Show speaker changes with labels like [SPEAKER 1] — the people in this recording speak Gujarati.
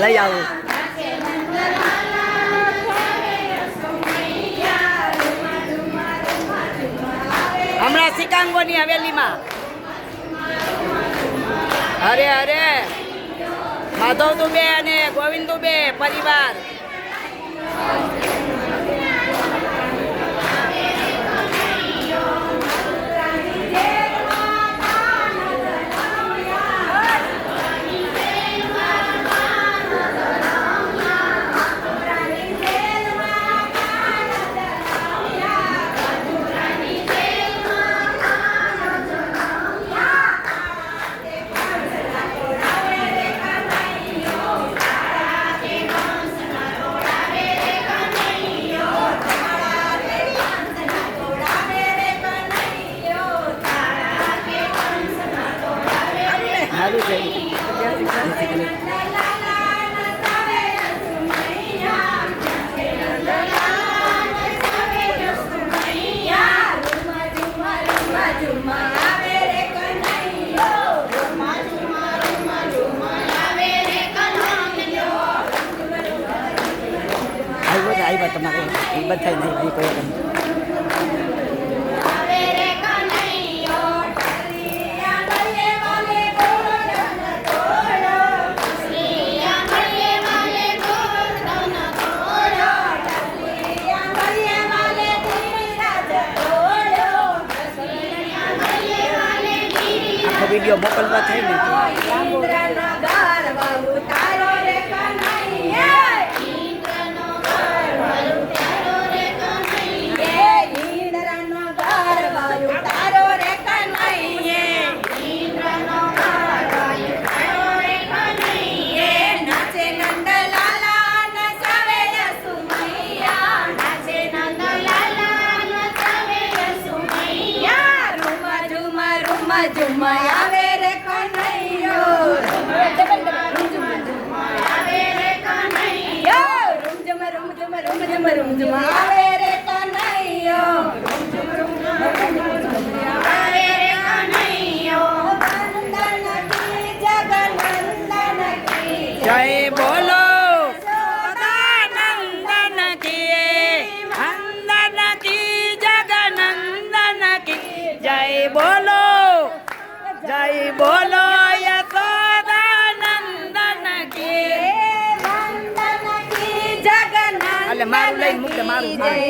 [SPEAKER 1] લઈ આવું હમણાં સિકાંગોની હવેલીમાં અરે અરે માધવ દુબે અને ગોવિંદ દુબે પરિવાર આવ્યો છે આવ્યો તમારે એ બધાય નહીં એ કોઈ વીડિયો મોકલવા થઈ ને
[SPEAKER 2] આવે રે કનૈયો. રૂમ ઝુમ રૂમ ઝુમ રૂમ ઝુમ રૂમ ઝુમ આવે રે રૂમ जय